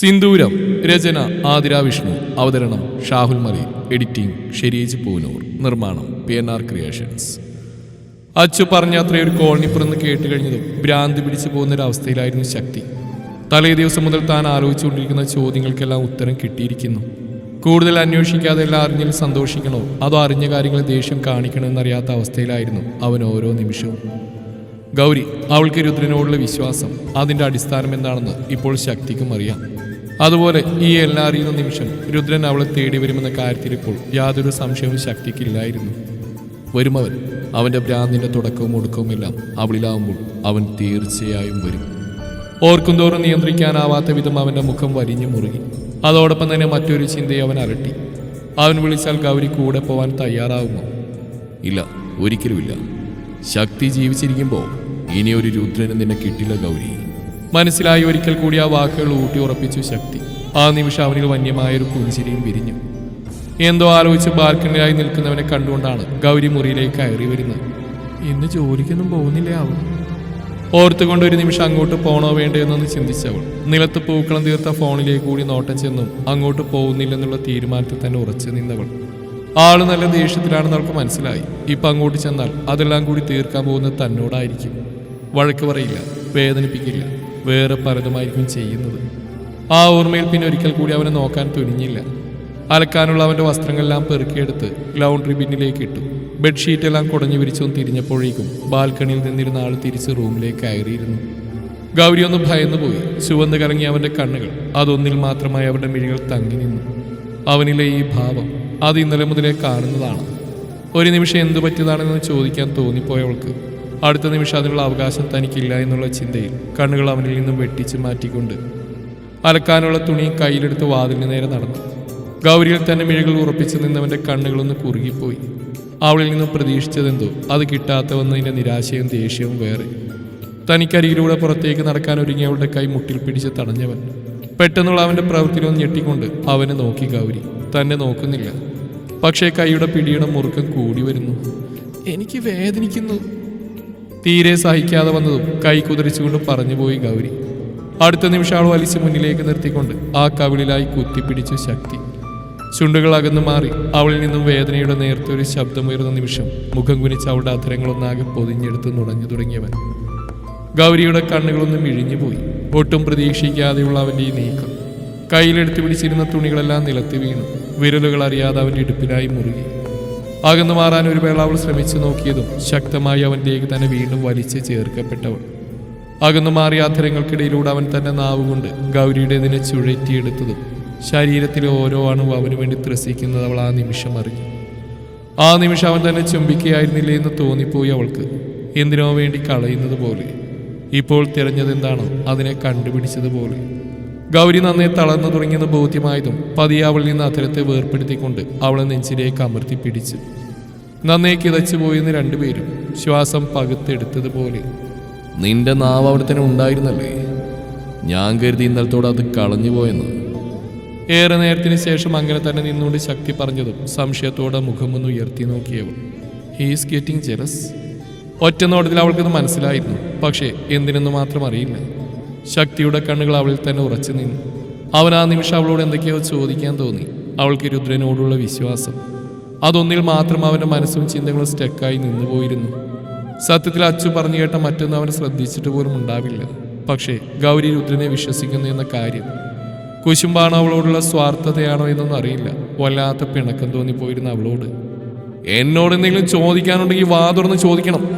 സിന്ദൂരം രചന ആതിര വിഷ്ണു അവതരണം ഷാഹുൽ മലി എഡിറ്റിംഗ് ഷെരീജ് പൂനൂർ നിർമ്മാണം P N R creations. Achu പറഞ്ഞ ഒരു കോളനിപ്പുറന്ന് കേട്ട് കഴിഞ്ഞതും ഭ്രാന്തി പിടിച്ചു പോകുന്ന ഒരു അവസ്ഥയിലായിരുന്നു ശക്തി. തലേ ദിവസം മുതൽ താൻ ആലോചിച്ചുകൊണ്ടിരിക്കുന്ന ചോദ്യങ്ങൾക്കെല്ലാം ഉത്തരം കിട്ടിയിരിക്കുന്നു. കൂടുതൽ അന്വേഷിക്കാതെ എല്ലാം അറിഞ്ഞാൽ സന്തോഷിക്കണോ? അതോ അറിഞ്ഞ കാര്യങ്ങൾ ദേഷ്യം കാണിക്കണമെന്നറിയാത്ത അവസ്ഥയിലായിരുന്നു അവൻ ഓരോ നിമിഷവും. ഗൗരി അവൾക്ക് രുദ്രനോടുള്ള വിശ്വാസം അതിന്റെ അടിസ്ഥാനം എന്താണെന്ന് ഇപ്പോൾ ശക്തിക്കും അറിയാം. അതുപോലെ ഈ എല്ലാം അറിയുന്ന നിമിഷം രുദ്രൻ അവളെ തേടി വരുമെന്ന കാര്യത്തിൽ ഇപ്പോൾ യാതൊരു സംശയവും ശക്തിക്കില്ലായിരുന്നു. വരുമവൻ അവന്റെ ഭ്രാന്തിന്റെ തുടക്കവും ഒടുക്കവുമെല്ലാം അവളിലാവുമ്പോൾ അവൻ തീർച്ചയായും വരും. ഓർക്കും തോറും നിയന്ത്രിക്കാനാവാത്ത വിധം അവന്റെ മുഖം വലിഞ്ഞു മുറുകി. അതോടൊപ്പം തന്നെ മറ്റൊരു ചിന്തയെ അവൻ അലട്ടി. അവൻ വിളിച്ചാൽ ഗൗരി കൂടെ പോവാൻ തയ്യാറാവുമോ? ഇല്ല ഒരിക്കലുമില്ല. ശക്തി ജീവിച്ചിരിക്കുമ്പോൾ ഇനിയൊരു രുദ്രന് നിന്നെ കിട്ടില്ല ഗൗരി. മനസ്സിലായി ഒരിക്കൽ കൂടി ആ വാക്കുകൾ ഊട്ടി ഉറപ്പിച്ചു ശക്തി. ആ നിമിഷം അവനിൽ വന്യമായൊരു പുഞ്ചിരിയും വിരിഞ്ഞു. എന്തോ ആലോചിച്ച് ബാൽക്കണിയായി നിൽക്കുന്നവനെ കണ്ടുകൊണ്ടാണ് ഗൗരി മുറിയിലേക്ക് കയറി വരുന്നത്. ഇന്ന് ജോലിക്കൊന്നും പോകുന്നില്ലേ അവൻ? ഓർത്തുകൊണ്ട് ഒരു നിമിഷം അങ്ങോട്ട് പോകണോ വേണ്ടെന്നൊന്ന് ചിന്തിച്ചവൾ. നിലത്ത് പൂക്കളം തീർത്ത ഫോണിലേക്ക് കൂടി നോട്ടം ചെന്നും അങ്ങോട്ട് പോകുന്നില്ലെന്നുള്ള തീരുമാനത്തിൽ തന്നെ ഉറച്ചു നിന്നവൾ. ആൾ നല്ല ദേഷ്യത്തിലാണെന്ന് അവൾക്ക് മനസ്സിലായി. ഇപ്പം അങ്ങോട്ട് ചെന്നാൽ അതെല്ലാം കൂടി തീർക്കാൻ പോകുന്നത് തന്നോടായിരിക്കും. വഴക്ക് പറയില്ല വേദനിപ്പിക്കില്ല. വേറെ പലതുമായിരിക്കും ചെയ്യുന്നത്. ആ ഓർമ്മയിൽ പിന്നെ ഒരിക്കൽ കൂടി അവനെ നോക്കാൻ തുനിഞ്ഞില്ല. അലക്കാനുള്ള അവന്റെ വസ്ത്രങ്ങളെല്ലാം പെറുക്കിയെടുത്ത് ലൗണ്ടറി ബിന്നിലേക്ക് ഇട്ടു. ബെഡ്ഷീറ്റ് എല്ലാം കുടഞ്ഞു വിരിച്ചൊന്ന് തിരിഞ്ഞപ്പോഴേക്കും ബാൽക്കണിയിൽ നിന്നിരുന്ന ആൾ തിരിച്ച് റൂമിലേക്ക് കയറിയിരുന്നു. ഗൗരി ഒന്ന് ഭയന്നു പോയി. ചുവന്ന് കലങ്ങി അവന്റെ കണ്ണുകൾ അതൊന്നിൽ മാത്രമായി അവരുടെ മിഴികൾ തങ്ങി നിന്നു. അവനിലെ ഈ ഭാവം അത് ഇന്നലെ മുതലേ കാണുന്നതാണ്. ഒരു നിമിഷം എന്തു പറ്റിയതാണെന്ന് ചോദിക്കാൻ തോന്നിപ്പോയവൾക്ക് അടുത്ത നിമിഷം അതിനുള്ള അവകാശം തനിക്കില്ല എന്നുള്ള ചിന്തയിൽ കണ്ണുകൾ അവനിൽ നിന്നും വെട്ടിച്ച് മാറ്റിക്കൊണ്ട് അലക്കാനുള്ള തുണിയും കയ്യിലെടുത്ത് വാതിലിന് നേരെ നടന്നു. ഗൗരിയിൽ തന്നെ മിഴികൾ ഉറപ്പിച്ചു നിന്നവന്റെ കണ്ണുകളൊന്ന് കുറുകിപ്പോയി. അവളിൽ നിന്നും പ്രതീക്ഷിച്ചതെന്തോ അത് കിട്ടാത്ത വന്നതിന്റെ നിരാശയും ദേഷ്യവും വേറെ. തനിക്കരികിലൂടെ പുറത്തേക്ക് നടക്കാൻ ഒരുങ്ങി അവളുടെ കൈ മുട്ടിൽ പിടിച്ച് തടഞ്ഞവൻ. പെട്ടെന്നുള്ള അവന്റെ പ്രവൃത്തിയിലൊന്ന് ഞെട്ടിക്കൊണ്ട് അവനെ നോക്കി ഗൗരി. തന്നെ നോക്കുന്നില്ല. പക്ഷേ കൈയുടെ പിടിയുടെ മുറുക്കം കൂടി വരുന്നു. എനിക്ക് വേദനിക്കുന്നു. തീരെ സഹിക്കാതെ വന്നതും കൈ കുതിരിച്ചുകൊണ്ട് പറഞ്ഞുപോയി ഗൗരി. അടുത്ത നിമിഷം അവൾ വലിച്ച് മുന്നിലേക്ക് നിർത്തിക്കൊണ്ട് ആ കവിളിലായി കുത്തിപ്പിടിച്ചു ശക്തി. ചുണ്ടുകൾ അകന്നു മാറി അവളിൽ നിന്നും വേദനയുടെ നേരത്തെ ഒരു ശബ്ദമുയർന്ന നിമിഷം മുഖം കുനിച്ച് അവളുടെ അധരങ്ങളൊന്നാകെ പൊതിഞ്ഞെടുത്ത് നുടഞ്ഞു തുടങ്ങിയവൻ. ഗൗരിയുടെ കണ്ണുകളൊന്നും ഇഴിഞ്ഞുപോയി ഒട്ടും പ്രതീക്ഷിക്കാതെയുള്ള അവന്റെ ഈ നീക്കം. കയ്യിലെടുത്ത് പിടിച്ചിരുന്ന തുണികളെല്ലാം നിലത്ത് വീണു. വിരലുകൾ അറിയാതെ അവന്റെ ഇടുപ്പിലായി മുറുകി. അകന്നു മാറാൻ ഒരു വേള അവൾ ശ്രമിച്ചു നോക്കിയതും ശക്തമായി അവന്റെക്ക് തന്നെ വീണ്ടും വലിച്ചു ചേർക്കപ്പെട്ടവൾ. അകന്നു മാറിയ അധരങ്ങൾക്കിടയിലൂടെ അവൻ തന്നെ നാവുകൊണ്ട് ഗൗരിയുടേതിനെ ചുഴറ്റിയെടുത്തതും ശരീരത്തിലെ ഓരോ അണുവും അവന് വേണ്ടി ത്രസിക്കുന്നത് അവൾ ആ നിമിഷം അറിഞ്ഞു. ആ നിമിഷം അവൻ തന്നെ ചുംബിക്കുകയായിരുന്നില്ലേ എന്ന് തോന്നിപ്പോയി അവൾക്ക്. എന്തിനോ വേണ്ടി കളയുന്നത് പോലെ. ഇപ്പോൾ തിരഞ്ഞതെന്താണോ അതിനെ കണ്ടുപിടിച്ചതുപോലെ. ഗൗരി നന്നെ തളർന്നു തുടങ്ങിയത് ബോധ്യമായതും പതിയെ അവളിൽ നിന്ന് അത്തരത്തെ വേർപ്പെടുത്തിക്കൊണ്ട് അവളെ നെഞ്ചിലേക്ക് അമർത്തി പിടിച്ചു. നന്നേ കിതച്ചു പോയെന്ന് രണ്ടുപേരും ശ്വാസം പകുത്തെടുത്തതുപോലെ. നിന്റെ നാവ് അവിടെ തന്നെ ഉണ്ടായിരുന്നല്ലേ? ഞാൻ കരുതി ഇന്നലത്തോടെ അത് കളഞ്ഞു പോയെന്ന്. ഏറെ നേരത്തിന് ശേഷം അങ്ങനെ തന്നെ നിന്നുകൊണ്ട് ശക്തി പറഞ്ഞതും സംശയത്തോടെ മുഖമൊന്ന് ഉയർത്തി നോക്കിയവൾ. ഹീസ് ഗെറ്റിംഗ് ജെറസ് ഒറ്റ നോട്ടത്തിൽ അവൾക്കത് മനസ്സിലായിരുന്നു. പക്ഷേ എന്തിനെന്ന് മാത്രം അറിയില്ല. ശക്തിയുടെ കണ്ണുകൾ അവളിൽ തന്നെ ഉറച്ചു നിന്നു. അവൻ ആ നിമിഷം അവളോട് എന്തൊക്കെയോ ചോദിക്കാൻ തോന്നി. അവൾക്ക് രുദ്രനോടുള്ള വിശ്വാസം. അതൊന്നിൽ മാത്രം അവന്റെ മനസ്സും ചിന്തകളും സ്റ്റക്കായി നിന്നുപോയിരുന്നു. സത്യത്തിൽ അച്ചു പറഞ്ഞു കേട്ട മറ്റൊന്നും അവൻ ശ്രദ്ധിച്ചിട്ട് പോലും ഉണ്ടാവില്ല. പക്ഷേ ഗൗരി രുദ്രനെ വിശ്വസിക്കുന്നു എന്ന കാര്യം. കുശുമ്പാണോ അവളോടുള്ള സ്വാർത്ഥതയാണോ എന്നൊന്നും അറിയില്ല. വല്ലാത്ത പിണക്കം തോന്നിപ്പോയിരുന്ന അവളോട്. എന്നോട് എന്തെങ്കിലും ചോദിക്കാനുണ്ടെങ്കിൽ വാ തുറന്ന് ചോദിക്കണം.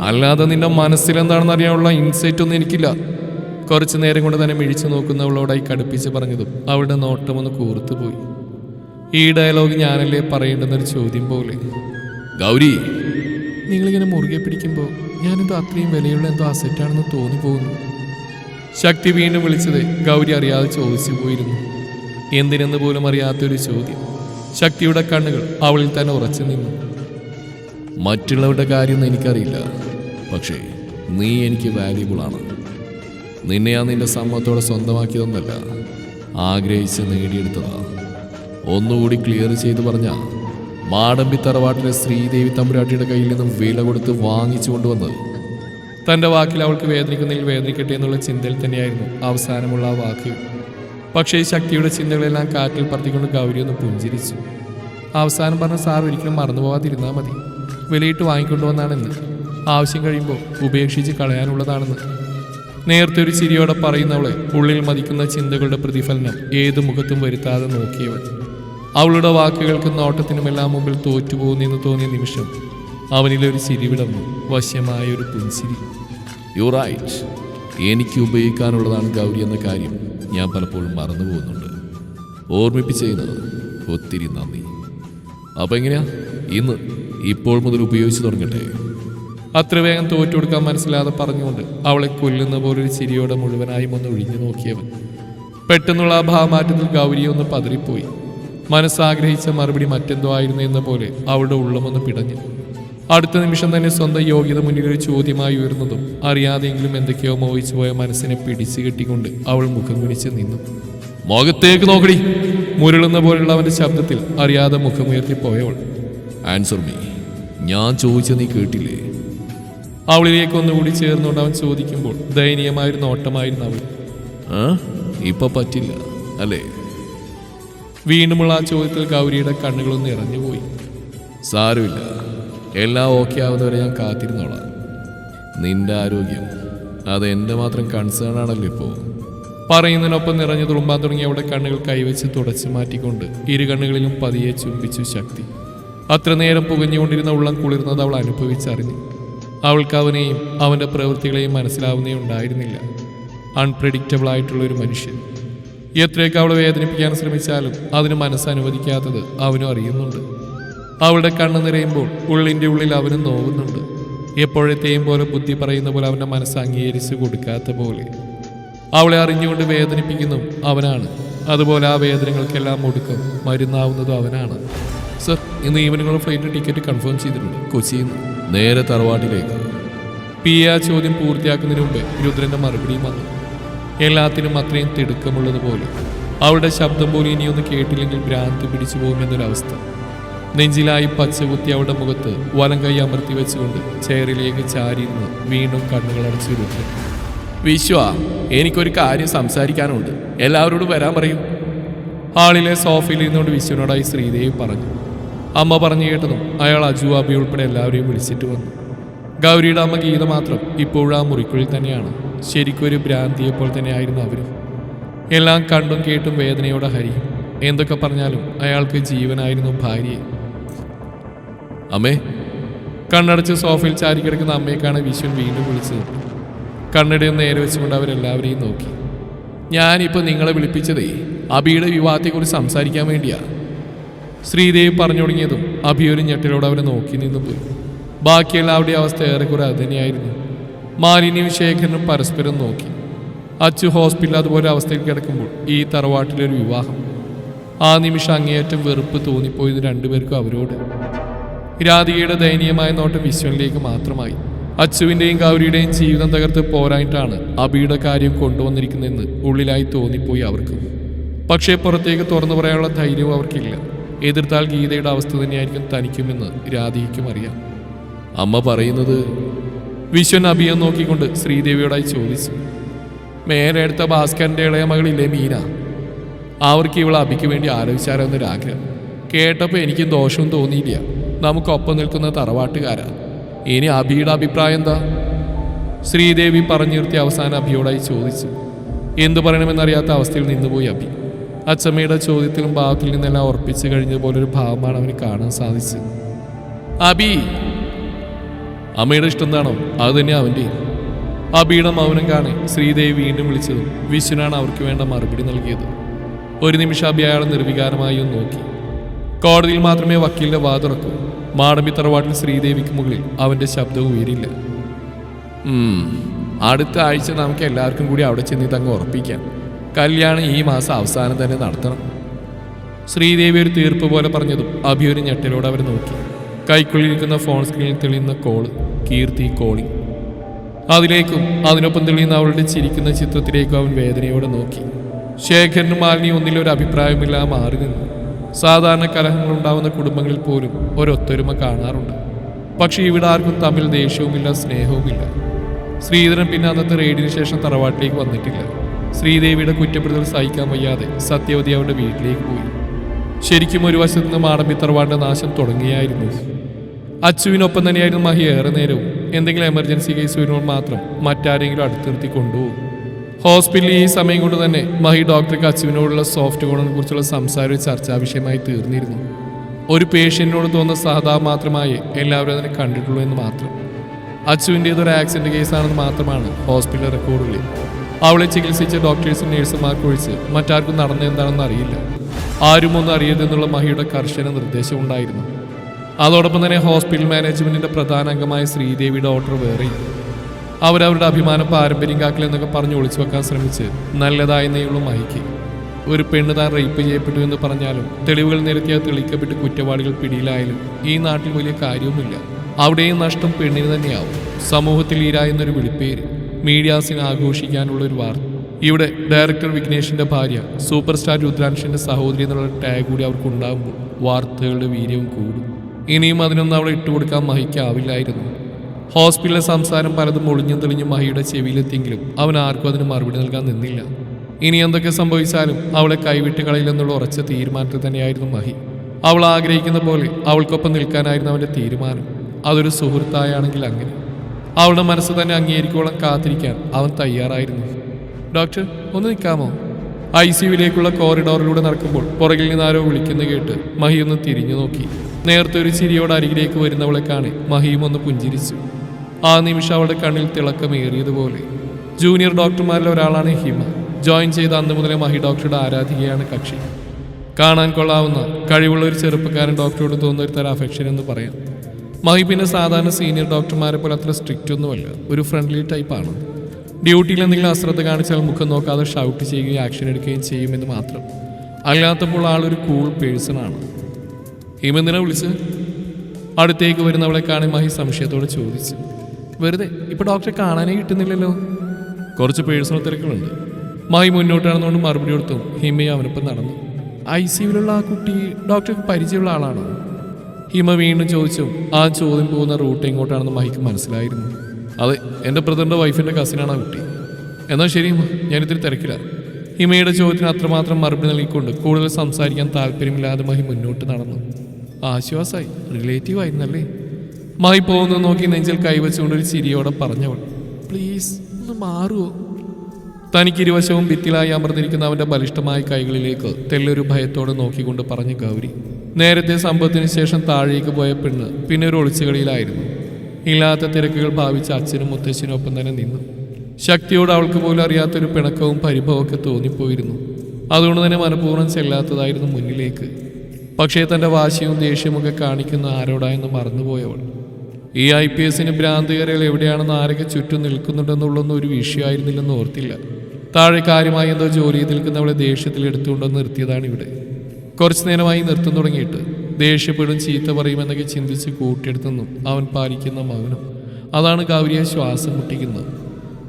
അല്ലാതെ നിന്റെ മനസ്സിലെന്താണെന്ന് അറിയാനുള്ള ഇൻസൈറ്റ് ഒന്നും എനിക്കില്ല. കുറച്ചു നേരം കൊണ്ട് തന്നെ മിഴിച്ചു നോക്കുന്നവളോടായി കടുപ്പിച്ച് പറഞ്ഞതും അവളുടെ നോട്ടമൊന്ന് കൂർത്തുപോയി. ഈ ഡയലോഗ് ഞാനല്ലേ പറയേണ്ടെന്നൊരു ചോദ്യം പോലെ. ഗൗരി. നിങ്ങളിങ്ങനെ മുറുകെ പിടിക്കുമ്പോൾ ഞാനെന്തോ അത്രയും വിലയുള്ള എന്തോ അസറ്റാണെന്ന് തോന്നിപ്പോകുന്നു. ശക്തി വീണ്ടും വിളിച്ചത് ഗൗരി അറിയാതെ ചോദിച്ചു പോയിരുന്നു. എന്തിനെന്ന് പോലും അറിയാത്തൊരു ചോദ്യം. ശക്തിയുടെ കണ്ണുകൾ അവളിൽ തന്നെ ഉറച്ചു നിന്നു. മറ്റുള്ളവരുടെ കാര്യമൊന്നും എനിക്കറിയില്ല. പക്ഷേ നീ എനിക്ക് വാല്യുബിൾ ആണ്. നിന്നെ ആ നിന്റെ സമ്മതത്തോടെ സ്വന്തമാക്കിയതൊന്നല്ല. ആഗ്രഹിച്ച് നേടിയെടുത്തതാ. ഒന്നുകൂടി ക്ലിയർ ചെയ്തു പറഞ്ഞ മാടമ്പി തറവാട്ടിലെ ശ്രീദേവി തമ്പുരാട്ടിയുടെ കയ്യിൽ നിന്നും വില കൊടുത്ത് വാങ്ങിച്ചു കൊണ്ടുവന്നത് തന്റെ വാക്കിൽ അവൾക്ക് വേദനിക്കുന്നതിൽ വേദനിക്കട്ടെ എന്നുള്ള ചിന്തയിൽ തന്നെയായിരുന്നു അവസാനമുള്ള ആ വാക്ക്. പക്ഷേ ശക്തിയുടെ ചിന്തകളെല്ലാം കാറ്റിൽ പറത്തിക്കൊണ്ട് ഗൗരി ഒന്ന് പുഞ്ചിരിച്ചു. അവസാനം പറഞ്ഞ സാർ ഒരിക്കലും മറന്നു പോകാതിരുന്നാൽ മതി. വിലയിട്ട് വാങ്ങിക്കൊണ്ടുവന്നാണെന്ന്. ആവശ്യം കഴിയുമ്പോൾ ഉപേക്ഷിച്ച് കളയാനുള്ളതാണെന്ന്. നേരത്തെ ഒരു ചിരിയോടെ പറയുന്നവളെ ഉള്ളിൽ മതിക്കുന്ന ചിന്തകളുടെ പ്രതിഫലനം ഏത് മുഖത്തും വരുത്താതെ നോക്കിയവൻ അവളുടെ വാക്കുകൾക്കും നോട്ടത്തിനുമെല്ലാം മുമ്പിൽ തോറ്റുപോകുന്നെന്ന് തോന്നിയ നിമിഷം അവനിലൊരു ചിരി വിടർന്നു. വശ്യമായ ഒരു പുൻസിരി യു റൈറ്റ് എനിക്ക് ഉപയോഗിക്കാനുള്ളതാണ് ഗൗരി എന്ന കാര്യം ഞാൻ പലപ്പോഴും മറന്നു പോകുന്നുണ്ട്. ഓർമ്മിപ്പിച്ചതിന് ഒത്തിരി നന്ദി. അപ്പം എങ്ങനെയാ ഇന്ന് ഇപ്പോൾ മുതൽ ഉപയോഗിച്ചു തുടങ്ങട്ടെ. അത്ര വേഗം തോറ്റു കൊടുക്കാൻ മനസ്സിലാതെ പറഞ്ഞുകൊണ്ട് അവളെ കൊല്ലുന്ന പോലൊരു ചിരിയോടെ മുഴുവനായും ഒന്ന് ഒഴിഞ്ഞു നോക്കിയവൻ. പെട്ടെന്നുള്ള ആ ഭാവമാറ്റത്തിൽ ഗൗരി ഒന്ന് പതറിപ്പോയി മനസ്സാഗ്രഹിച്ച മറുപടി മറ്റെന്തോ ആയിരുന്നു എന്ന പോലെ അവളുടെ ഉള്ളമൊന്ന് പിടഞ്ഞു. അടുത്ത നിമിഷം തന്നെ സ്വന്തം യോഗ്യത മുന്നിൽ ഒരു ചോദ്യമായി ഉയർന്നതും അറിയാതെങ്കിലും എന്തൊക്കെയോ മോഹിച്ചു പോയ മനസ്സിനെ പിടിച്ചു കെട്ടിക്കൊണ്ട് അവൾ മുഖം കുനിച്ച് നിന്നു. മുഖത്തേക്ക് നോക്കടി മുരളുന്ന പോലുള്ള അവന്റെ ശബ്ദത്തിൽ അറിയാതെ മുഖമുയർത്തി പോയവൾ. ആൻസർ മീ ഞാൻ ചോദിച്ച നീ കേട്ടില്ലേ? അവളിലേക്ക് ഒന്നുകൂടി ചേർന്നുകൊണ്ട് അവൻ ചോദിക്കുമ്പോൾ ദയനീയമായൊരു നോട്ടമായിരുന്നു അവൾ. ഇപ്പൊ പറ്റില്ല അല്ലേ? വീണ്ടുമുള്ള ആ ചോദ്യത്തിൽ ഗൗരിയുടെ കണ്ണുകളൊന്ന് ഇറഞ്ഞുപോയി. സാരമില്ല. എല്ലാം ഓക്കെ ആവുന്നവരെ ഞാൻ കാത്തിരുന്നോളാം. നിന്റെ ആരോഗ്യം അത് എന്റെ മാത്രം കൺസേൺ ആണല്ലോ ഇപ്പോ? പറയുന്നതിനൊപ്പം നിറഞ്ഞു തുളുമ്പാൻ തുടങ്ങി അവിടെ കണ്ണുകൾ കൈവച്ച് തുടച്ചു മാറ്റിക്കൊണ്ട് ഇരു കണ്ണുകളിലും പതിയെ ചുംബിച്ചു ശക്തി. അത്ര നേരം പുകഞ്ഞുകൊണ്ടിരുന്ന ഉള്ളം കുളിർന്നത് അവൾ അനുഭവിച്ചറിഞ്ഞു. അവൾക്ക് അവനെയും അവന്റെ പ്രവൃത്തികളെയും മനസ്സിലാവുന്നേ ഉണ്ടായിരുന്നില്ല. അൺപ്രഡിക്റ്റബിൾ ആയിട്ടുള്ള ഒരു മനുഷ്യൻ. എത്രയൊക്കെ അവളെ വേദനിപ്പിക്കാൻ ശ്രമിച്ചാലും അതിന് മനസ്സനുവദിക്കാത്തത് അവനും അറിയുന്നുണ്ട്. അവളുടെ കണ്ണ് നിറയുമ്പോൾ ഉള്ളിന്റെ ഉള്ളിൽ അവനും നോവുന്നുണ്ട്. എപ്പോഴത്തെയും പോലെ ബുദ്ധി പറയുന്ന പോലെ അവന്റെ മനസ്സ് അംഗീകരിച്ചു കൊടുക്കാത്ത പോലെ. അവളെ അറിഞ്ഞുകൊണ്ട് വേദനിപ്പിക്കുന്നു അവനാണ്. അതുപോലെ ആ വേദനകൾക്കെല്ലാം ഒടുക്കം മരുന്നാവുന്നതും അവനാണ്. സർ ഇന്ന് ഈവനിങ്ങുള്ള ഫ്ലൈറ്റ് ടിക്കറ്റ് കൺഫേം ചെയ്തിട്ടുണ്ട്. കൊച്ചിയിൽ നിന്ന്. നേരെ തറവാട്ടിലേക്ക്. പി ആ ചോദ്യം പൂർത്തിയാക്കുന്നതിന് മുമ്പ് രുദ്രന്റെ മറുപടിയും വന്നു. എല്ലാത്തിനും അത്രയും തിടുക്കമുള്ളതുപോലെ അവളുടെ ശബ്ദം പോലും ഇനിയൊന്ന് കേട്ടില്ലെങ്കിൽ ഭ്രാന്തി പിടിച്ചു പോകുമെന്നൊരവസ്ഥ. നെഞ്ചിലായി പച്ചകുത്തി അവളുടെ മുഖത്ത് വലം കൈ അമർത്തി വെച്ചുകൊണ്ട് ചെയറിലേക്ക് ചാരിയിരുന്ന് വീണ്ടും കണ്ണുകൾ അടച്ചു രുദ്രൻ. വിശ്വ എനിക്കൊരു കാര്യം സംസാരിക്കാനുണ്ട്. എല്ലാവരോടും വരാൻ പറയൂ. ഹാളിലെ സോഫയിൽ ഇരുന്നുകൊണ്ട് വിശ്വനോടായി ശ്രീദേവി പറഞ്ഞു. അമ്മ പറഞ്ഞു കേട്ടതും അയാൾ അജു അബി ഉൾപ്പെടെ എല്ലാവരെയും വിളിച്ചിട്ട് വന്നു. ഗൗരിയുടെ അമ്മ ഗീത മാത്രം ഇപ്പോഴും ആ മുറിക്കുള്ളിൽ തന്നെയാണ്. ശരിക്കും ഒരു ഭ്രാന്തിയെപ്പോൾ തന്നെയായിരുന്നു അവരും. എല്ലാം കണ്ടും കേട്ടും വേദനയോടെ ഹരി എന്തൊക്കെ പറഞ്ഞാലും അയാൾക്ക് ജീവനായിരുന്നു ഭാര്യയെ. അമ്മേ കണ്ണടച്ച് സോഫയിൽ ചാരി കിടക്കുന്ന അമ്മയെക്കാണ് വിശ്വൻ വീണ്ടും വിളിച്ചത്. കണ്ണടയും നേരെ വെച്ചുകൊണ്ട് അവരെല്ലാവരെയും നോക്കി. ഞാനിപ്പോൾ നിങ്ങളെ വിളിപ്പിച്ചതേ അബിയുടെ വിവാഹത്തെക്കുറിച്ച് സംസാരിക്കാൻ വേണ്ടിയാ. ശ്രീദേവി പറഞ്ഞു തുടങ്ങിയതും അഭി ഒരു ഞെട്ടലോടെ അവരെ നോക്കി നിന്നു പോയി. ബാക്കിയെല്ലാവരുടെ അവസ്ഥ ഏറെക്കുറെ അതിനെയായിരുന്നു മാലിന്യം ശേഖരനും പരസ്പരം നോക്കി. അച്ചു ഹോസ്പിറ്റൽ അതുപോലെ അവസ്ഥയിൽ കിടക്കുമ്പോൾ ഈ തറവാട്ടിലൊരു വിവാഹം. ആ നിമിഷം അങ്ങേയറ്റം വെറുപ്പ് തോന്നിപ്പോയത് രണ്ടുപേർക്കും അവരോട്. രാധികയുടെ ദയനീയമായ നോട്ടം വിശ്വനിലേക്ക് മാത്രമായി. അച്ചുവിന്റെയും ഗൗരിയുടെയും ജീവിതം തകർത്ത് പോരായിട്ടാണ് അബിയുടെ കാര്യം കൊണ്ടുവന്നിരിക്കുന്നതെന്ന് ഉള്ളിലായി തോന്നിപ്പോയി അവർക്ക്. പക്ഷേ പുറത്തേക്ക് തുറന്നു പറയാനുള്ള ധൈര്യവും അവർക്കില്ല. എതിർത്താൽ ഗീതയുടെ അവസ്ഥ തന്നെയായിരിക്കും തനിക്കുമെന്ന് രാധികയ്ക്കും അറിയാം. അമ്മ പറയുന്നത് വിശ്വൻ അഭിയെ നോക്കിക്കൊണ്ട് ശ്രീദേവിയോടായി ചോദിച്ചു. മേലെ എടുത്ത ഭാസ്കരന്റെ ഇളയ മകളില്ലേ മീന? അവർക്ക് ഇവൾ അഭിക്ക് വേണ്ടി ആലോചിച്ചാരെന്നൊരു എന്നൊരാഗ്രഹം കേട്ടപ്പോൾ എനിക്കും ദോഷവും തോന്നിയില്ല. നമുക്കൊപ്പം നിൽക്കുന്ന തറവാട്ടുകാരാ. ഇനി അഭിയുടെ അഭിപ്രായം എന്താ? ശ്രീദേവി പറഞ്ഞു നിർത്തി അവസാനം അഭിയോടായി ചോദിച്ചു. എന്തു പറയണമെന്നറിയാത്ത അവസ്ഥയിൽ നിന്നുപോയി അഭി. അച്ചമ്മയുടെ ചോദ്യത്തിലും ഭാവത്തിൽ നിന്നെല്ലാം ഉറപ്പിച്ചു കഴിഞ്ഞതുപോലെ ഒരു ഭാവമാണ് അവന് കാണാൻ സാധിച്ചത്. അബി അമ്മയുടെ ഇഷ്ടം എന്താണോ അത് തന്നെ അവന്റെ. അബിയുടെ മൗനം കാണെ ശ്രീദേവി വീണ്ടും വിളിച്ചതും വിശ്വനാണ് അവർക്ക് വേണ്ട മറുപടി നൽകിയത്. ഒരു നിമിഷം അബി അയാളെ നിർവികാരമായി നോക്കി. കോടതിയിൽ മാത്രമേ വക്കീലിന്റെ വാതുറക്കൂ മാടമ്പി തറവാട്ടിൽ ശ്രീദേവിക്ക് മുകളിൽ അവന്റെ ശബ്ദവും ഉയരില്ല. അടുത്ത ആഴ്ച നമുക്ക് എല്ലാവർക്കും കൂടി അവിടെ ചെന്നിട്ട് അങ്ങ് ഉറപ്പിക്കാം. കല്യാണം ഈ മാസം അവസാനം തന്നെ നടത്തണം. ശ്രീദേവി ഒരു തീർപ്പ് പോലെ പറഞ്ഞതും അഭി ഒരു ഞെട്ടലോടെ അവർ നോക്കി. കൈക്കുള്ളിരിക്കുന്ന ഫോൺ സ്ക്രീനിൽ തെളിയുന്ന കോൾ കീർത്തി കോളിംഗ് അതിലേക്കും അതിനൊപ്പം തെളിയുന്ന അവളുടെ ചിരിക്കുന്ന ചിത്രത്തിലേക്കും അവൻ വേദനയോടെ നോക്കി. ശേഖരനും മാലിനി ഒന്നിലൊരു അഭിപ്രായമില്ലാ മാറി നിന്നു. സാധാരണ കലഹങ്ങളുണ്ടാവുന്ന കുടുംബങ്ങളിൽ പോലും ഒരൊത്തൊരുമ കാണാറുണ്ട്. പക്ഷേ ഇവിടെ ആർക്കും തമ്മിൽ ദേഷ്യവുമില്ല സ്നേഹവുമില്ല. ശ്രീധരൻ പിന്നെ അന്നത്തെ റെയ്ഡിന് ശേഷം തറവാട്ടിലേക്ക് വന്നിട്ടില്ല. ശ്രീദേവിയുടെ കുറ്റപ്പെടുത്തൽ സഹിക്കാൻ വയ്യാതെ സത്യവതി അവരുടെ വീട്ടിലേക്ക് പോയി. ശരിക്കും ഒരു വശത്ത് നിന്ന് മാടമ്പിത്തറവാടിന്റെ നാശം തുടങ്ങിയായിരുന്നു. അച്ചുവിനൊപ്പം തന്നെയായിരുന്നു മഹി ഏറെ നേരവും. എന്തെങ്കിലും എമർജൻസി കേസ് വരുമ്പോൾ മാത്രം മറ്റാരെങ്കിലും അടുത്ത് കൊണ്ടുപോകും. ഹോസ്പിറ്റലിൽ ഈ സമയം കൊണ്ട് തന്നെ മഹി ഡോക്ടർക്ക് അച്ചുവിനോടുള്ള സോഫ്റ്റ് ഗോണിനെ കുറിച്ചുള്ള സംസാരം ചർച്ചാ വിഷയമായി തീർന്നിരുന്നു. ഒരു പേഷ്യന്റിനോട് തോന്നുന്ന സഹതാപം മാത്രമായി എല്ലാവരും അതിനെ കണ്ടിട്ടുള്ളൂ എന്ന് മാത്രം. അച്ചുവിന്റെ ഇതൊരു ആക്സിഡന്റ് കേസാണെന്ന് മാത്രമാണ് ഹോസ്പിറ്റൽ റെക്കോർഡുകളിൽ അവളെ ചികിത്സിച്ച ഡോക്ടേഴ്സും നേഴ്സുമാർക്ക് ഒഴിച്ച് മറ്റാർക്കും നടന്നെന്താണെന്ന് അറിയില്ല. ആരും ഒന്നും അറിയരുതെന്നുള്ള മഹിയുടെ കർശന നിർദ്ദേശമുണ്ടായിരുന്നു അതോടൊപ്പം തന്നെ ഹോസ്പിറ്റൽ മാനേജ്മെന്റിന്റെ പ്രധാന അംഗമായ ശ്രീദേവിയുടെ ഓർഡർ വേറെ അവരവരുടെ അഭിമാനം പാരമ്പര്യം കാക്കൽ എന്നൊക്കെ പറഞ്ഞ് ഒളിച്ചു വെക്കാൻ ശ്രമിച്ച് നല്ലതായെന്നേയുള്ളൂ മഹിക്ക്. ഒരു പെണ്ണ് താൻ റേപ്പ് ചെയ്യപ്പെട്ടു എന്ന് പറഞ്ഞാലും തെളിവുകൾ നിരത്തിയാൽ തെളിയിക്കപ്പെട്ട് കുറ്റവാളികൾ പിടിയിലായാലും ഈ നാട്ടിൽ വലിയ കാര്യവുമില്ല. അവിടെയും നഷ്ടം പെണ്ണിന് തന്നെയാവും. സമൂഹത്തിൽ ഈര എന്നൊരു വിളിപ്പേര്. മീഡിയാസിന് ആഘോഷിക്കാനുള്ള ഒരു വാർത്ത ഇവിടെ ഡയറക്ടർ വിഘ്നേഷിന്റെ ഭാര്യ സൂപ്പർ സ്റ്റാർ രുദ്രാംശിന്റെ സഹോദരി എന്നുള്ള ടാഗ് കൂടി അവർക്ക് ഉണ്ടാകുമ്പോൾ വാർത്തകളുടെ വീര്യവും കൂടും. ഇനിയും അതിനൊന്നും അവളെ ഇട്ടുകൊടുക്കാൻ മഹിക്കാവില്ലായിരുന്നു. ഹോസ്പിറ്റലിലെ സംസാരം പലതും ഒളിഞ്ഞും തെളിഞ്ഞും മഹിയുടെ ചെവിയിലെത്തിയെങ്കിലും അവൻ ആർക്കും അതിന് മറുപടി നൽകാൻ നിന്നില്ല. ഇനി എന്തൊക്കെ സംഭവിച്ചാലും അവളെ കൈവിട്ട് കളയില്ലെന്നുള്ള ഉറച്ച തീരുമാനത്തിൽ തന്നെയായിരുന്നു മഹി. അവൾ ആഗ്രഹിക്കുന്ന പോലെ അവൾക്കൊപ്പം നിൽക്കാനായിരുന്നു അവന്റെ തീരുമാനം. അതൊരു സുഹൃത്തായാണെങ്കിൽ അങ്ങനെ. അവളുടെ മനസ്സ് തന്നെ അംഗീകരിക്കോളം കാത്തിരിക്കാൻ അവൻ തയ്യാറായിരുന്നു. ഡോക്ടർ ഒന്ന് നിൽക്കാമോ? ഐ സിയുവിലേക്കുള്ള കോറിഡോറിലൂടെ നടക്കുമ്പോൾ പുറകിൽ നിന്ന് ആരോ വിളിക്കുന്ന കേട്ട് മഹി ഒന്ന് തിരിഞ്ഞു നോക്കി. നേരത്തെ ഒരു ചിരിയോട് അരികിലേക്ക് വരുന്നവളെ കാണി മഹിയും ഒന്ന് പുഞ്ചിരിച്ചു. ആ നിമിഷം അവളുടെ കണ്ണിൽ തിളക്കമേറിയതുപോലെ ജൂനിയർ ഡോക്ടർമാരിൽ ഒരാളാണ് ഹിമ. ജോയിൻ ചെയ്ത അന്ന് മുതലേ മഹി ഡോക്ടറുടെ ആരാധികയാണ് കക്ഷി. കാണാൻ കൊള്ളാവുന്ന കഴിവുള്ള ഒരു ചെറുപ്പക്കാരൻ ഡോക്ടറോട് തോന്നുന്ന ഒരു തരം അഫെക്ഷൻ എന്ന് പറയാം. മഹി പിന്നെ സാധാരണ സീനിയർ ഡോക്ടർമാരെ പോലെ അത്ര സ്ട്രിക്റ്റ് ഒന്നുമല്ല. ഒരു ഫ്രണ്ട്ലി ടൈപ്പാണ് ഡ്യൂട്ടിയിൽ എന്തെങ്കിലും അശ്രദ്ധ കാണിച്ചാൽ മുഖം നോക്കാതെ ഷൗട്ട് ചെയ്യുകയും ആക്ഷൻ എടുക്കുകയും ചെയ്യുമെന്ന് മാത്രം. അല്ലാത്തപ്പോൾ ആളൊരു കൂൾ പേഴ്സണാണ് ഹിമെന്തിനെ വിളിച്ച് അടുത്തേക്ക് വരുന്നവളെ കാണി മഹി സംശയത്തോടെ ചോദിച്ചു. വെറുതെ ഇപ്പൊ ഡോക്ടറെ കാണാനേ കിട്ടുന്നില്ലല്ലോ? കുറച്ച് പേഴ്സണൽ തിരക്കുകളുണ്ട്. മഹി മുന്നോട്ടാണെന്നുകൊണ്ട് മറുപടി കൊടുത്തു. ഹിമയും അവനൊപ്പം നടന്നു. ഐ സിയുലുള്ള ആ കുട്ടി ഡോക്ടർക്ക് പരിചയമുള്ള ആളാണോ? ഹിമ വീണ്ടും ചോദിച്ചു ആ ചോദ്യം പോകുന്ന റൂട്ട് എങ്ങോട്ടാണെന്ന് മഹിക്ക് മനസ്സിലായിരുന്നു. അതെ എന്റെ ബ്രദറിന്റെ വൈഫിന്റെ കസിനാണ് ആ കുട്ടി. എന്നാൽ ശരി ഹിമ. ഞാനിത്തിരി തിരക്കില്ല ഹിമയുടെ ചോദ്യത്തിന് അത്രമാത്രം മറുപടി നൽകിക്കൊണ്ട് കൂടുതൽ സംസാരിക്കാൻ താല്പര്യമില്ലാതെ മഹി മുന്നോട്ട് നടന്നു. ആശ്വാസമായി റിലേറ്റീവ് ആയിരുന്നല്ലേ മഹി പോകുന്നത് നോക്കി നെഞ്ചിൽ കൈവച്ചുകൊണ്ട് ഒരു ചിരിയോടെ പറഞ്ഞവൾ പ്ലീസ് ഒന്ന് മാറുമോ തനിക്ക് ഇരുവശവും ഭിത്തിലായി അമർന്നിരിക്കുന്ന അവന്റെ ബലിഷ്ടമായ കൈകളിലേക്ക് തെല്ലൊരു ഭയത്തോടെ നോക്കിക്കൊണ്ട് പറഞ്ഞു ഗൗരി നേരത്തെ സംഭവത്തിന് ശേഷം താഴേക്ക് പോയ പെണ്ണ് പിന്നെ ഒരു ഒളിച്ചുകളിയിലായിരുന്നു. ഇല്ലാത്ത തിരക്കുകൾ ഭാവിച്ച അച്ഛനും മുത്തശ്ശനും ഒപ്പം തന്നെ നിന്നു. ശക്തിയോട് അവൾക്ക് പോലും അറിയാത്തൊരു പിണക്കവും പരിഭവമൊക്കെ തോന്നിപ്പോയിരുന്നു. അതുകൊണ്ട് തന്നെ മനഃപൂർവം ചെല്ലാത്തതായിരുന്നു മുന്നിലേക്ക്. പക്ഷേ തന്റെ വാശിയും ദേഷ്യമൊക്കെ കാണിക്കുന്ന ആരോടായെന്ന് മറന്നുപോയവൾ. ഈ ഐ പി എസിന് ഭ്രാന്തികരകൾ എവിടെയാണെന്ന് ആരൊക്കെ ചുറ്റും നിൽക്കുന്നുണ്ടെന്നുള്ളൊന്നും ഒരു വിഷയമായിരുന്നില്ലെന്ന് ഓർത്തില്ല. താഴെ കാര്യമായി എന്തോ ജോലി നിൽക്കുന്നവളെ ദേഷ്യത്തിൽ എടുത്തുകൊണ്ടെന്ന് നിർത്തിയതാണ് ഇവിടെ കുറച്ചു നേരമായി നൃത്തം തുടങ്ങിയിട്ട് ദേഷ്യപ്പെടും ചീത്ത പറയുമെന്നൊക്കെ ചിന്തിച്ച് കൂട്ടിയെടുത്തെന്നും അവൻ പാലിക്കുന്ന മൗനം. അതാണ് ഗൗരിയെ ശ്വാസം മുട്ടിക്കുന്നത്.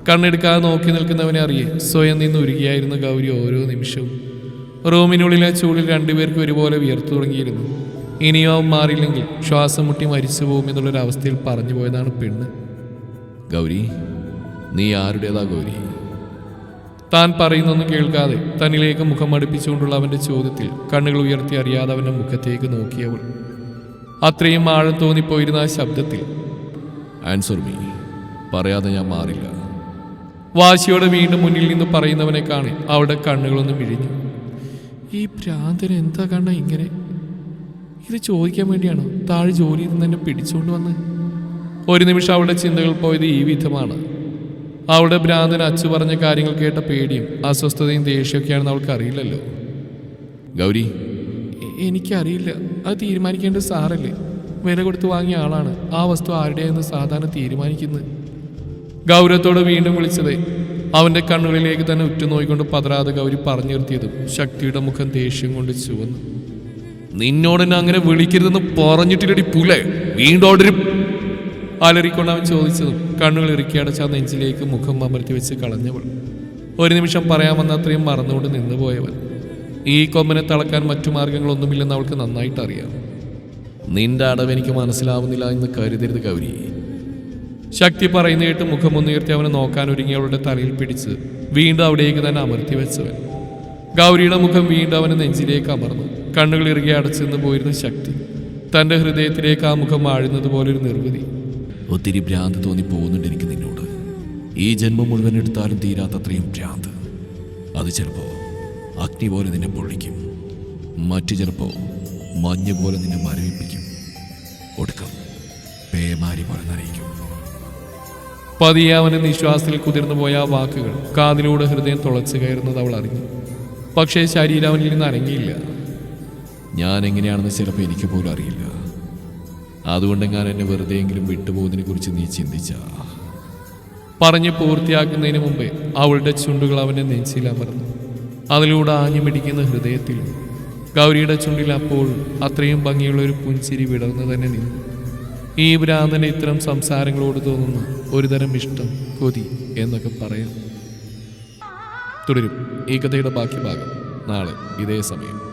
കണ്ണെടുക്കാതെ നോക്കി നിൽക്കുന്നവനെ അറിയേ സ്വയം നിന്ന് ഉരുകിയായിരുന്നു ഗൗരി ഓരോ നിമിഷവും. റൂമിനുള്ളിലെ ചൂടിൽ രണ്ടുപേർക്ക് ഒരുപോലെ വിയർത്തു തുടങ്ങിയിരുന്നു. ഇനിയോ അവൻ മാറിയില്ലെങ്കിൽ ശ്വാസം മുട്ടി മരിച്ചു പോകും എന്നുള്ളൊരവസ്ഥയിൽ പറഞ്ഞു പോയതാണ് പെണ്ണ്. ഗൗരി നീ ആരുടേതാ ഗൗരി? താൻ പറയുന്നൊന്നും കേൾക്കാതെ തന്നിലേക്ക് മുഖം അടുപ്പിച്ചുകൊണ്ടുള്ള അവന്റെ ചോദ്യത്തിൽ കണ്ണുകൾ ഉയർത്തി അറിയാതെ അവന്റെ മുഖത്തേക്ക് നോക്കിയവൾ. അത്രയും ആഴം തോന്നിപ്പോയിരുന്ന ആ ശബ്ദത്തിൽ ആൻസർ മീ പറയാതെ ഞാൻ മാറില്ല. വാശിയോടെ വീണ്ടും മുന്നിൽ നിന്ന് പറയുന്നവനെ കാണി അവിടെ കണ്ണുകളൊന്നും ഇഴിഞ്ഞു ഈ ഭ്രാന്തന് എന്താ കണ്ട ഇങ്ങനെ? ഇത് ചോദിക്കാൻ വേണ്ടിയാണോ? താഴെ ജോലി നിന്ന് എന്നെ പിടിച്ചുകൊണ്ട് വന്ന്? ഒരു നിമിഷം അവളുടെ ചിന്തകൾ പോയത് ഈ വിധമാണ്. അവളുടെ ഭ്രാന്തൻ അച്ചു പറഞ്ഞ കാര്യങ്ങൾ കേട്ട പേടിയും അസ്വസ്ഥതയും ദേഷ്യമൊക്കെയാണെന്ന് അവൾക്ക് അറിയില്ലല്ലോ. ഗൗരി. എനിക്കറിയില്ല. അത് തീരുമാനിക്കേണ്ടത് സാറല്ലേ? വില കൊടുത്ത് വാങ്ങിയ ആളാണ്. ആ വസ്തു ആരുടെയെന്ന് സാധാരണ തീരുമാനിക്കുന്നത്. ഗൗരവത്തോട് വീണ്ടും വിളിച്ചത്. അവന്റെ കണ്ണുകളിലേക്ക് തന്നെ ഉറ്റുനോയിക്കൊണ്ട് പതറാതെ ഗൗരി പറഞ്ഞു നിർത്തിയതും ശക്തിയുടെ മുഖം ദേഷ്യം കൊണ്ട് ചുവന്നു. നിന്നോട് എന്നെ അങ്ങനെ വിളിക്കരുതെന്ന് പറഞ്ഞിട്ടില്ലടി പുലേ. വീണ്ടും അലറിക്കൊണ്ട് അവൻ ചോദിച്ചതും കണ്ണുകൾ ഇറുക്കി അടച്ച ആ നെഞ്ചിലേക്ക് മുഖം അമർത്തി വെച്ച് കളഞ്ഞവൾ. ഒരു നിമിഷം പറയാമെന്ന അത്രയും മറന്നുകൊണ്ട് നിന്നുപോയവൻ ഈ കൊമ്പനെ തളക്കാൻ മറ്റു മാർഗങ്ങളൊന്നുമില്ലെന്ന് അവൾക്ക് നന്നായിട്ട് അറിയാം. നിന്റെ അടവ് എനിക്ക് മനസ്സിലാവുന്നില്ല എന്ന് കരുതരുത് കൗരി ശക്തി പറയുന്ന കേട്ട് മുഖമൊന്നുയർത്തി അവനെ നോക്കാൻ ഒരുങ്ങി അവളുടെ തലയിൽ പിടിച്ച് വീണ്ടും അവിടേക്ക് തന്നെ അമർത്തി വെച്ചവൻ. ഗൗരിയുടെ മുഖം വീണ്ടും അവനെ നെഞ്ചിലേക്ക് അമർന്നു. കണ്ണുകൾ ഇറുകെ അടച്ചെന്ന് പോയിരുന്ന ശക്തി തന്റെ ഹൃദയത്തിലേക്ക് ആ മുഖം ആഴുന്നത് പോലൊരു നിർവൃതി. ഒത്തിരി ഭ്രാന്ത് തോന്നി പോകുന്നുണ്ട് എനിക്ക് നിന്നോട്. ഈ ജന്മം മുഴുവൻ എടുത്താലും തീരാത്തത്രയും ഭ്രാന്ത്. അത് ചിലപ്പോൾ അഗ്നി പോലെ നിന്നെ പൊള്ളിക്കും. മറ്റു ചിലപ്പോൾ മഞ്ഞ് പോലെ നിന്നെ മരവിപ്പിക്കും. ഒടുക്കം പേമാരി പോലെ നനയിക്കും. പതിയെ അവന്റെ നിശ്വാസത്തിൽ കുതിർന്നു പോയ ആ വാക്കുകൾ കാതിലൂടെ ഹൃദയം തുളച്ചു കയറുന്നത് അവൾ അറിഞ്ഞു. പക്ഷേ ശരീരം അവനിൽ നിന്ന് അനങ്ങിയില്ല. ഞാൻ എങ്ങനെയാണെന്ന് ചിലപ്പോൾ എനിക്ക് പോലും അറിയില്ല. അതുകൊണ്ടെങ്ങാൻ എന്നെ വെറുതെയെങ്കിലും വിട്ടുപോകുന്നതിനെ കുറിച്ച് നീ ചിന്തിച്ച. പറഞ്ഞ് പൂർത്തിയാക്കുന്നതിന് മുമ്പേ അവളുടെ ചുണ്ടുകൾ അവനെ നെഞ്ചിലമർന്നു അതിലൂടെ ആഞ്ഞു മിടിക്കുന്ന ഹൃദയത്തിൽ ഗൗരിയുടെ ചുണ്ടിൽ അപ്പോൾ അത്രയും ഭംഗിയുള്ള ഒരു പുഞ്ചിരി വിടർന്നു തന്നെ നിന്നു. ഈ ഭ്രാന്തന് ഇത്തരം സംസാരങ്ങളോട് തോന്നുന്ന ഒരുതരം ഇഷ്ടം കൊതി എന്നൊക്കെ പറയാം. തുടരും. ഈ കഥയുടെ ബാക്കി ഭാഗം നാളെ ഇതേ സമയം.